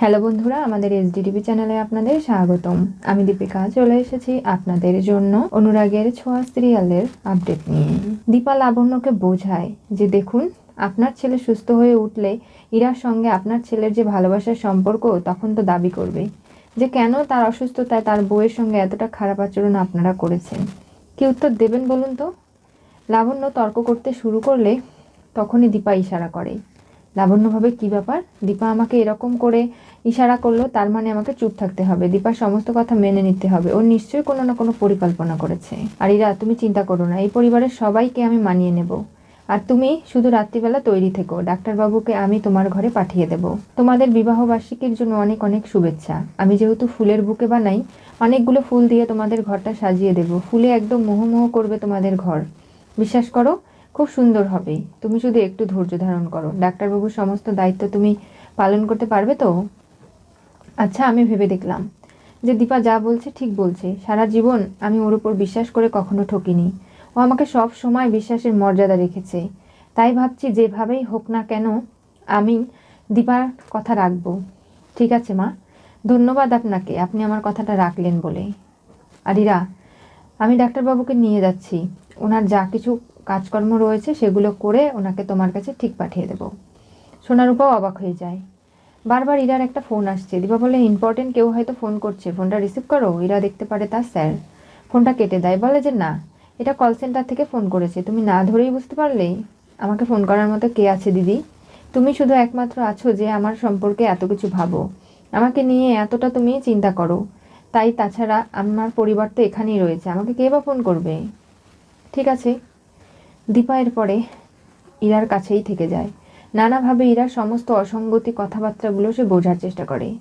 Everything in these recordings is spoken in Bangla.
হ্যালো বন্ধুরা, আমাদের এসডিটিভি চ্যানেলে আপনাদের স্বাগতম। আমি দীপিকা, চলে এসেছি আপনাদের জন্য অনুরাগের ছোঁয়া সিরিয়ালের আপডেট নিয়ে। দীপা লাবণ্যকে বোঝায় যে দেখুন, আপনার ছেলে সুস্থ হয়ে উঠলে ইরার সঙ্গে আপনার ছেলের যে ভালোবাসার সম্পর্ক, তখন তো দাবি করবে যে কেন তার অসুস্থতায় তার বউয়ের সঙ্গে এতটা খারাপ আচরণ আপনারা করেছেন। কি উত্তর দেবেন বলুন তো? লাবণ্য তর্ক করতে শুরু করলে তখনই দীপা ইশারা করে। লাবণ্য ভাবে কি ব্যাপার? দীপা আমাকে এরকম করে ইশারা করল, তার মানে আমাকে চুপ থাকতে হবে। দীপার সমস্ত কথা মেনে নিতে হবে। ও নিশ্চয়ই কোনো না কোনো পরিকল্পনা করেছে। আর ইরা তুমি চিন্তা করো না। এই পরিবারের সবাইকে আমি মানিয়ে নেব। আর তুমি শুধু রাত্রিবেলা তৈরি থেকো। ডাক্তারবাবুকে আমি তোমার ঘরে পাঠিয়ে দেব। তোমাদের বিবাহ বার্ষিকীর জন্য অনেক অনেক শুভেচ্ছা। আমি যেহেতু ফুলের বুকে বানাই, অনেকগুলো ফুল দিয়ে তোমাদের ঘরটা সাজিয়ে দেব। ফুলে একদম মোহমোহ করবে তোমাদের ঘর। বিশ্বাস করো খুব সুন্দর হবে। তুমি শুধু একটু ধৈর্য ধারণ করো। ডাক্তারবাবুর সমস্ত দায়িত্ব তুমি পালন করতে পারবে তো? আচ্ছা আমি ভেবে দেখলাম যে দীপা যা বলছে ঠিক বলছে। সারা জীবন আমি ওর উপর বিশ্বাস করে কখনো ঠকিনি। ও আমাকে সব সময় বিশ্বাসের মর্যাদা রেখেছে। তাই ভাবছি যেভাবেই হোক না কেন আমি দীপার কথা রাখব। ঠিক আছে, মা। ধন্যবাদ আপনাকে। আপনি আমার কথাটা রাখলেন বলে। আরিরা, আমি ডাক্তারবাবুকে নিয়ে যাচ্ছি। ওনার যা কিছু কাজকর্ম রয়েছে, সেগুলো করে ওনাকে তোমার কাছে ঠিক পাঠিয়ে দেবো। সোনারূপাও অবাক হয়ে যায়। বারবার ইরার একটা ফোন আসছে। দিবা বলে ইম্পর্টেন্ট কেউ হয়তো ফোন করছে। ফোনটা রিসিভ করো। ইরা দেখতে পারে তার স্যার। ফোনটা কেটে দেয়। বলে যে, না, এটা কল সেন্টার থেকে ফোন করেছে। তুমি না ধরেই বুঝতে পারলেই আমাকে ফোন করার মতো কে আছে, দিদি? তুমি শুধু একমাত্র আছো যে আমার সম্পর্কে এত কিছু ভাবো। আমাকে নিয়ে এতটা তুমি চিন্তা করো। তাই তাছাড়া আমার পরিবার তো এখানেই রয়েছে। আমাকে কে বা ফোন করবে? ঠিক আছে। দীপা এর পরে ইরার কাছেই থেকে যায়। নানাভাবে ইরার সমস্ত অসঙ্গতি কথাবার্তাগুলো সে বোঝার চেষ্টা করে।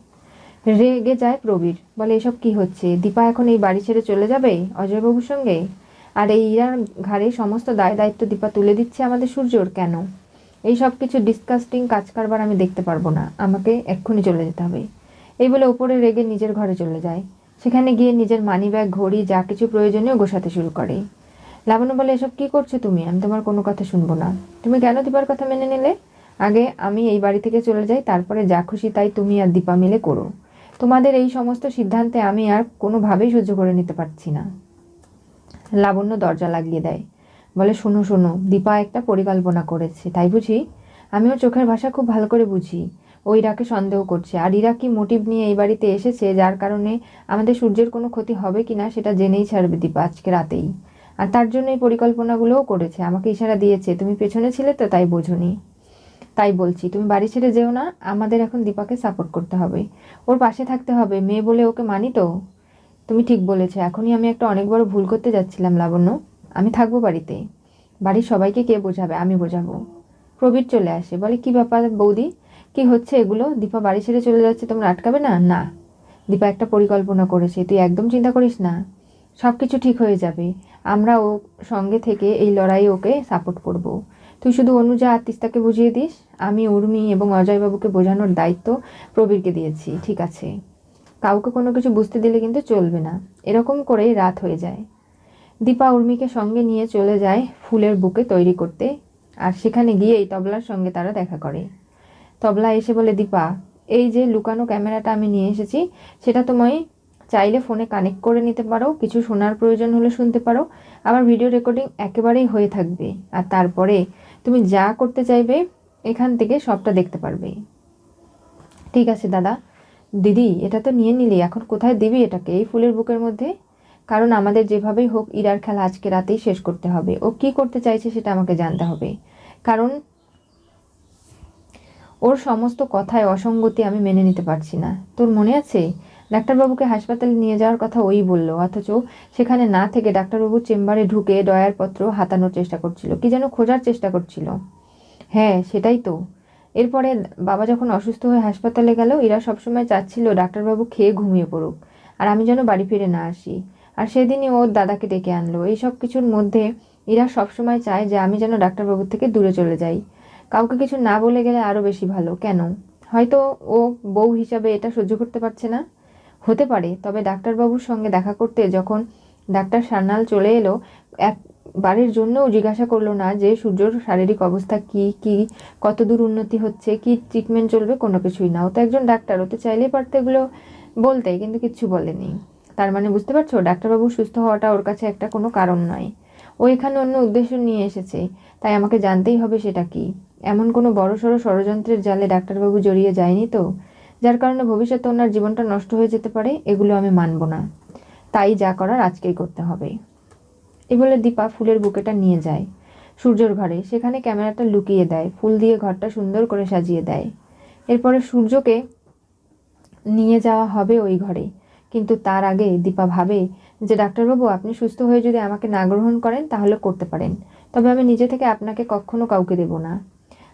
রেগে যায় প্রবীর, বলে, এসব কি হচ্ছে? দীপা এখন এই বাড়ি ছেড়ে চলে যাবে অজয়বাবুর সঙ্গে? আর এই ইরার ঘাড়ে সমস্ত দায় দায়িত্ব দীপা তুলে দিচ্ছে আমাদের সূর্যর কেন? এই সব কিছু ডিসকাস্টিং কাজ কারবার আমি দেখতে পারব না। আমাকে এক্ষুনি চলে যেতে হবে। এই বলে ওপরে রেগে নিজের ঘরে চলে যায়। সেখানে গিয়ে নিজের মানি ব্যাগ ঘড়ি, যা কিছু প্রয়োজনীয় গোছাতে শুরু করে। লাবণ্য বলে, এসব কি করছ তুমি? আমি তোমার কোনো কথা শুনব না। তুমি কেন দীপার কথা মেনে নিলে? আগে আমি এই বাড়ি থেকে চলে যাই, তারপরে যা খুশি তাই তুমি আর দীপা মিলে করো। তোমাদের এই সমস্ত সিদ্ধান্তে আমি আর কোনোভাবেই সহ্য করে নিতে পারছি না। লাবণ্য দরজা লাগিয়ে দেয়। বলে, শোনো শোনো, দীপা একটা পরিকল্পনা করেছে। তাই বুঝি? আমিও চোখের ভাষা খুব ভালো করে বুঝি। ও ইরাকে সন্দেহ করছে। আর ইরা কি মোটিভ নিয়ে এই বাড়িতে এসেছে, যার কারণে আমাদের সূর্যের কোনো ক্ষতি হবে কি না সেটা জেনেই ছাড়বে দীপা আজকে রাতেই। আর তার জন্য এই পরিকল্পনাগুলোও করেছে, আমাকে ইশারা দিয়েছে। তুমি পেছনে ছিলে তো তাই বোঝনি। তাই বলছি, তুমি বাড়ি ছেড়ে যেও না, আমাদের এখন দীপাকে সাপোর্ট করতে হবে। ওর পাশে থাকতে হবে, মেয়ে বলে ওকে মানি তো? তুমি ঠিক বলেছ, এখনই আমি একটা অনেক বড় ভুল করতে যাচ্ছিলাম লাবণ্য। আমি থাকব বাড়িতে। বাড়ির সবাইকে কে বোঝাবে? আমি বোঝাবো। প্রবীর চলে আসে, বলে, কি ব্যাপার বৌদি? কি হচ্ছে এগুলো? দীপা বাড়ি ছেড়ে চলে যাচ্ছে, তোমরা আটকাবে না? না। দীপা একটা পরিকল্পনা করেছে, তুই একদম চিন্তা করিস না। সব কিছু ঠিক হয়ে যাবে। আমরা ও সঙ্গে থেকে এই লড়াই ওকে সাপোর্ট করব। তুই শুধু অনুজা আর তিস্তাকে বুঝিয়ে দিস, আমি উর্মি এবং অজয়বাবুকে বোঝানোর দায়িত্ব প্রবীরকে দিয়েছি, ঠিক আছে? কাউকে কোনো কিছু বুঝতে দিলে কিন্তু চলবে না। এরকম করেই রাত হয়ে যায়। দীপা উর্মিকে সঙ্গে নিয়ে চলে যায় ফুলের বুকে তৈরি করতে, আর সেখানে গিয়েই তবলার সঙ্গে তারা দেখা করে। তবলা এসে বলে, দীপা, এই যে লুকানো ক্যামেরাটা আমি নিয়ে এসেছি, সেটা তোমায় চাইলে ফোনে কানেক্ট করে নিতে পারো, কিছু শোনার প্রয়োজন হলে শুনতে পারো। আবার ভিডিও রেকর্ডিং একেবারেই হয়ে থাকবে। আর তারপরে তুমি যা করতে চাইবে, এখান থেকে সবটা দেখতে পারবে। ঠিক আছে, দাদা। দিদি, এটা তো নিয়ে নিলি, এখন কোথায় দিবি এটাকে? এই ফুলের বুকের মধ্যে? কারণ আমাদের যেভাবেই হোক, ইরার খেলা আজকে রাতেই শেষ করতে হবে। ও কি করতে চাইছে সেটা আমাকে জানতে হবে। কারণ ওর সমস্ত কথায় অসঙ্গতি আমি মেনে নিতে পারছি না। তোর মনে আছে? ডাক্তারবাবুকে হাসপাতালে নিয়ে যাওয়ার কথা ওই বলল, অথচ সেখানে না থেকে ডাক্তারবাবুর চেম্বারে ঢুকে ডয়ার পত্র হাতানোর চেষ্টা করছিল। কি যেন খোঁজার চেষ্টা করছিল। হ্যাঁ সেটাই তো। এরপরে বাবা যখন অসুস্থ হয়ে হাসপাতালে গেল, এরা সবসময় চাচ্ছিল ডাক্তারবাবু খেয়ে ঘুমিয়ে পড়ুক, আর আমি যেন বাড়ি ফিরে না আসি। আর সেদিনই ওর দাদাকে ডেকে আনলো। এই সব কিছুর মধ্যে এরা সবসময় চায় যে আমি যেন ডাক্তারবাবুর থেকে দূরে চলে যাই। কাউকে কিছু না বলে গেলে আরও বেশি ভালো। কেন? হয়তো ও বউ হিসাবে এটা সহ্য করতে পারছে না। হতে পারে। তবে ডাক্তারবাবুর সঙ্গে দেখা করতে যখন ডাক্তার সান্যাল চলে এলো এক বারের জন্যও জিজ্ঞাসা করল না যে, সূর্যর শারীরিক অবস্থা কি কি কত দূর উন্নতি হচ্ছে, কি ট্রিটমেন্ট চলবে, কোনো কিছুই না। ও তো একজন ডাক্তার, ও তো চাইলেই পারতো এগুলো বলতে, কিন্তু কিচ্ছু বলেনি। তার মানে বুঝতে পারছ? ডাক্তারবাবু সুস্থ হওয়াটা ওর কাছে একটা কোনো কারণ নয়। ও এখানে অন্য উদ্দেশ্য নিয়ে এসেছে, তাই আমাকে জানতেই হবে সেটা কি। এমন কোনো বড় সড়ো ষড়যন্ত্রের জালে ডাক্তারবাবু জড়িয়ে যায়নি তো? যার কারণে ভবিষ্যতে ওনার জীবনটা নষ্ট হয়ে যেতে পারে, এগুলো আমি মানব না। তাই যা করার আজকেই করতে হবে। এ বলে দীপা ফুলের বুকেটা নিয়ে যায়। সূর্যর ঘরে, সেখানে ক্যামেরাটা লুকিয়ে দেয়। ফুল দিয়ে ঘরটা সুন্দর করে সাজিয়ে দেয়। এরপরে সূর্যকে নিয়ে যাওয়া হবে ওই ঘরে। কিন্তু তার আগে দীপা ভাবে যে, ডাক্তারবাবু, আপনি সুস্থ হয়ে যদি আমাকে না গ্রহণ করেন, তাহলে করতে পারেন। তবে আমি নিজে থেকে আপনাকে কখনো কাউকে দেব না।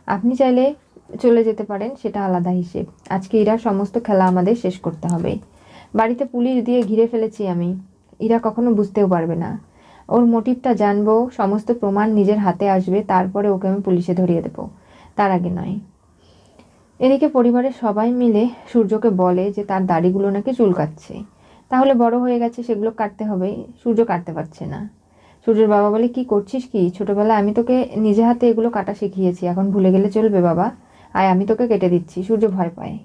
আপনি চাইলে চলে যেতে পারেন, সেটা আলাদা হিসেব। আজকে ইরার সমস্ত খেলা আমাদের শেষ করতে হবে। বাড়িতে পুলিশ দিয়ে ঘিরে ফেলেছি আমি। ইরা কখনো বুঝতেও পারবে না। ওর মোটিভটা জানব, সমস্ত প্রমাণ নিজের হাতে আসবে, তারপরে ওকে আমি পুলিশে ধরিয়ে দেব। তার আগে নয়। এদিকে পরিবারের সবাই মিলে সূর্যকে বলে যে তার দাড়িগুলো নাকি চুলকাচ্ছে। তাহলে বড় হয়ে গেছে, সেগুলো কাটতে হবে। সূর্য কাটতে পারছে না। সূর্যের বাবা বলে, কি করছিস কি? ছোটবেলায় আমি তোকে নিজে হাতে এগুলো কাটা শিখিয়েছি। এখন ভুলে গেলে চলবে বাবা। আয়, আমি তোকে কেটে দিচ্ছি, সূর্য ভয় পায়।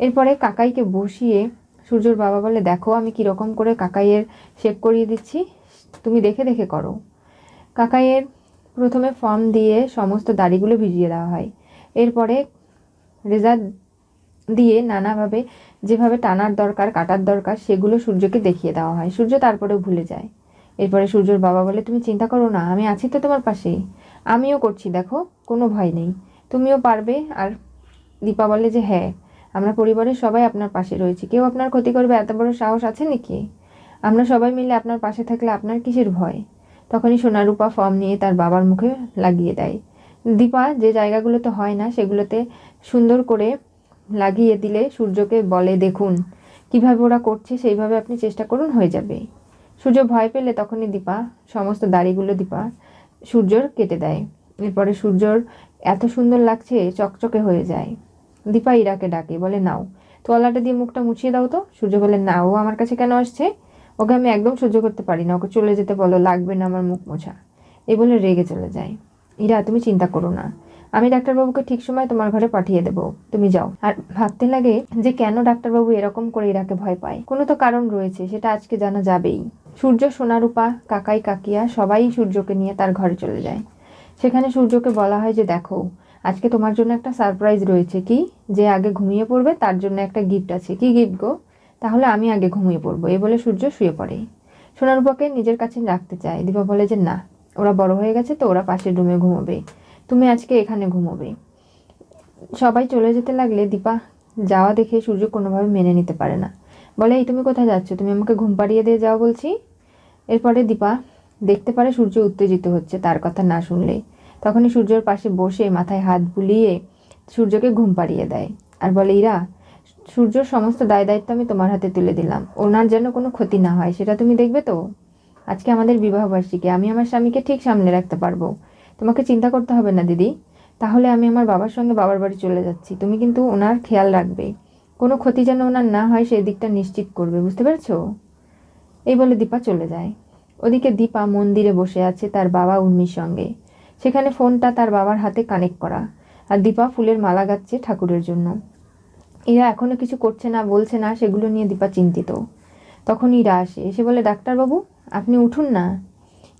এরপরে কাকাইকে বসিয়ে সূর্যর বাবা বলে, দেখো, আমি কীরকম করে কাকাইয়ের শেপ করিয়ে দিচ্ছি, তুমি দেখে দেখে করো। কাকাইয়ের প্রথমে ফর্ম দিয়ে সমস্ত দাড়িগুলো ভিজিয়ে দেওয়া হয়। এরপরে রেজার দিয়ে নানাভাবে যেভাবে টানার দরকার, কাটার দরকার, সেগুলো সূর্যকে দেখিয়ে দেওয়া হয়। সূর্য তারপরেও ভুলে যায়। এরপরে সূর্যর বাবা বলে, তুমি চিন্তা করো না, আমি আছি তো তোমার পাশে আমিও করছি, দেখো, কোনো ভয় নেই। তুমিও পারবে। আর দীপা বলে যে হ্যাঁ আমরা পরিবারের সবাই আপনার পাশে রয়েছি। কেউ আপনার ক্ষতি করবে? এত বড় সাহস আছে নাকি? আমরা সবাই মিলে আপনার পাশে থাকলে আপনার কিসের ভয়? তখনই সোনারূপা ফর্ম নিয়ে তার বাবার মুখে লাগিয়ে দেয়। দীপা, যে জায়গাগুলোতে হয় না, সেগুলোতে সুন্দর করে লাগিয়ে দিলে সূর্যকে বলে, দেখুন, কীভাবে ওরা করছে, সেইভাবে আপনি চেষ্টা করুন, হয়ে যাবে। সূর্য ভয় পেলে তখনই দীপা, সমস্ত দাড়িগুলো দীপা সূর্যর কেটে দেয়। এরপরে সূর্যর এত সুন্দর লাগছে, চকচকে হয়ে যায়। দীপা ইরাকে ডাকে, বলে, নাও। তোয়ালাটা দিয়ে মুখটা মুছিয়ে দাও তো। সূর্য বলে, না, ও আমার কাছে কেন আসছে? ওকে আমি একদম সহ্য করতে পারি না। ওকে চলে যেতে বলো, লাগবে না আমার মুখ মোছা। এই বলে রেগে চলে যায়। ইরা, তুমি চিন্তা করো না। আমি ডাক্তারবাবুকে ঠিক সময় তোমার ঘরে পাঠিয়ে দেব। তুমি যাও। আর ভাবতে লাগে যে কেন ডাক্তারবাবু এরকম করে ইরাকে ভয় পায়। কোনো তো কারণ রয়েছে, সেটা আজকে জানা যাবেই। সূর্য, সোনারূপা, কাকাই, কাকিয়া সবাই সূর্যকে নিয়ে তার ঘরে চলে যায়। সেখানে সূর্যকে বলা হয় যে, দেখো, আজকে তোমার জন্য একটা সারপ্রাইজ রয়েছে। কি? যে আগে ঘুমিয়ে পড়বে, তার জন্য একটা গিফট আছে। কি গিফট গো? তাহলে আমি আগে ঘুমিয়ে পড়ব। এ বলে সূর্য শুয়ে পড়ে। সোনারূপাকে নিজের কাছে রাখতে চায়। দীপা বলে যে, না, ওরা বড় হয়ে গেছে তো ওরা পাশের রুমে ঘুমোবে। তুমি আজকে এখানে ঘুমোবে। সবাই চলে যেতে লাগলে দীপা যাওয়া দেখে সূর্য কোনোভাবে মেনে নিতে পারে না। বলে, এই তুমি কোথায় যাচ্ছ? তুমি আমাকে ঘুম পাড়িয়ে দিয়ে যাও বলছি। এরপরে দীপা দেখতে পারে সূর্য উত্তেজিত হচ্ছে তার কথা না শুনলে তখনই সূর্যর পাশে বসে মাথায় হাত বুলিয়ে সূর্যকে ঘুম পাড়িয়ে দেয় আর বলে, ইরা সূর্যর সমস্ত দায় দায়িত্ব আমি তোমার হাতে তুলে দিলাম। ওনার যেন কোনো ক্ষতি না হয়, সেটা তুমি দেখবে তো? আজকে আমাদের বিবাহবার্ষিকী, আমি আমার স্বামীকে ঠিক সামনে রাখতে পারব। তোমাকে চিন্তা করতে হবে না, দিদি। তাহলে আমি আমার বাবার সঙ্গে বাবার বাড়ি চলে যাচ্ছি। তুমি কিন্তু ওনার খেয়াল রাখবে। কোনো ক্ষতি যেন ওনার না হয় সেই দিকটা নিশ্চিত করবে। বুঝতে পেরেছ? এই বলে দীপা চলে যায়। ওদিকে দীপা মন্দিরে বসে আছে তার বাবা উর্মির সঙ্গে। সেখানে ফোনটা তার বাবার হাতে কানেক্ট করা আর দীপা ফুলের মালা গাচ্ছে ঠাকুরের জন্য। এরা এখনও কিছু করছে না, বলছে না, সেগুলো নিয়ে দীপা চিন্তিত। তখন ইরা আসে, এসে বলে, ডাক্তারবাবু, আপনি উঠুন না।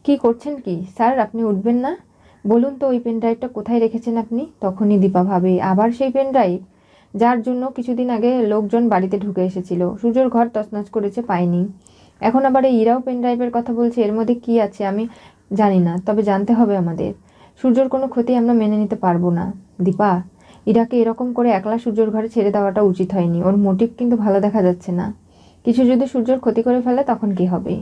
কি করছেন কি? স্যার, আপনি উঠবেন না? বলুন তো, ওই পেন ড্রাইভটা কোথায় রেখেছেন আপনি? তখনই দীপা ভাবে, আবার সেই পেন ড্রাইভ? যার জন্য কিছুদিন আগে লোকজন বাড়িতে ঢুকে এসেছিল। সূর্যর ঘর তছনছ করেছে, পায়নি। এখন আবার এই ইরাও পেন ড্রাইভের কথা বলছে, এর মধ্যে কি আছে আমি জানি না, তবে জানতে হবে আমাদের। সূর্যর কোনো ক্ষতি আমরা মেনে নিতে পারব না। দীপা, ইরাকে এরকম করে একলা সূর্যর ঘরে ছেড়ে দেওয়াটা উচিত হয়নি, ওর মোটিভ কিন্তু ভালো দেখা যাচ্ছে না। কিছু যদি সূর্যর ক্ষতি করে ফেলে, তখন কি হবে?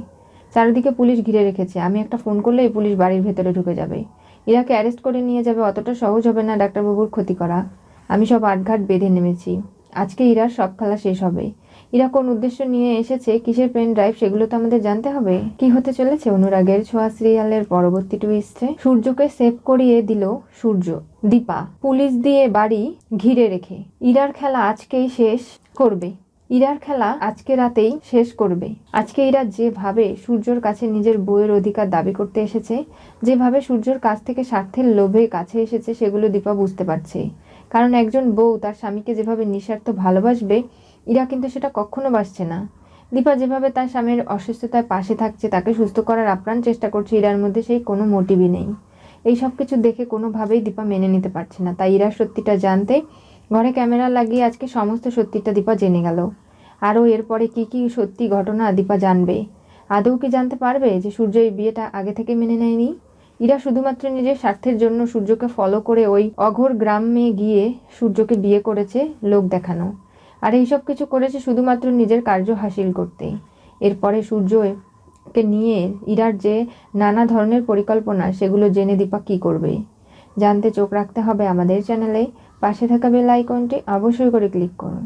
চারিদিকে পুলিশ ঘিরে রেখেছে, আমি একটা ফোন করলেই পুলিশ বাড়ির ভেতরে ঢুকে যাবে। ইরাকে অ্যারেস্ট করে নিয়ে যাবে, অতটা সহজ হবে না ডাক্তারবাবুর ক্ষতি করা। আমি সব আটঘাট বেঁধে নেমেছি। আজকে ইরার সব খেলা শেষ হবে। ইরা কোন উদ্দেশ্য নিয়ে এসেছে, কিসের পেন ড্রাইভ সেগুলো তো আমাদের জানতে হবে। কি হতে চলেছে অনুরাগের ছোঁয়া সিরিয়ালের পরবর্তী টুইস্টে সূর্যকে সেভ করিয়ে দিল সূর্য, দীপা। পুলিশ দিয়ে বাড়ি ঘিরে রেখে। ইরার খেলা আজকেই শেষ করবে। ইরার খেলা আজকে রাতেই শেষ করবে। আজকে ইরা যেভাবে সূর্যর কাছে নিজের বইয়ের অধিকার দাবি করতে এসেছে, যেভাবে সূর্যর কাছ থেকে স্বার্থের লোভে কাছে এসেছে, সেগুলো দীপা বুঝতে পারছে। কারণ একজন বউ তার স্বামীকে যেভাবে নিঃস্বার্থ ভালোবাসবে, ইরা কিন্তু সেটা কখনো বাসছে না। দীপা যেভাবে তার স্বামীর অসুস্থতায় পাশে থাকছে, তাকে সুস্থ করার আপ্রাণ চেষ্টা করছে, ইরার মধ্যে সেই কোনো মোটিভই নেই। এই সব কিছু দেখে কোনোভাবেই দীপা মেনে নিতে পারছে না। তাই ইরা সত্যিটা জানতে ঘরে ক্যামেরা লাগিয়ে আজকে সমস্ত সত্যিটা দীপা জেনে গেল। আরও এরপরে কি কি সত্যি ঘটনা দীপা জানবে। আদৌ কি জানতে পারবে যে সূর্য এই বিয়েটা আগে থেকে মেনে নেয়নি? ইরা শুধুমাত্র নিজের স্বার্থের জন্য সূর্যকে ফলো করে ওই অঘোর গ্রামে গিয়ে সূর্যকে বিয়ে করেছে লোক দেখানো। আর এইসব কিছু করেছে শুধুমাত্র নিজের কার্য হাসিল করতে। এরপরে সূর্যকে নিয়ে ইরার যে নানা ধরনের পরিকল্পনা, সেগুলো জেনে দীপা কী করবে? জানতে চোখ রাখতে হবে আমাদের চ্যানেলে। পাশে থাকা বেল আইকনটি অবশ্যই করে ক্লিক করুন।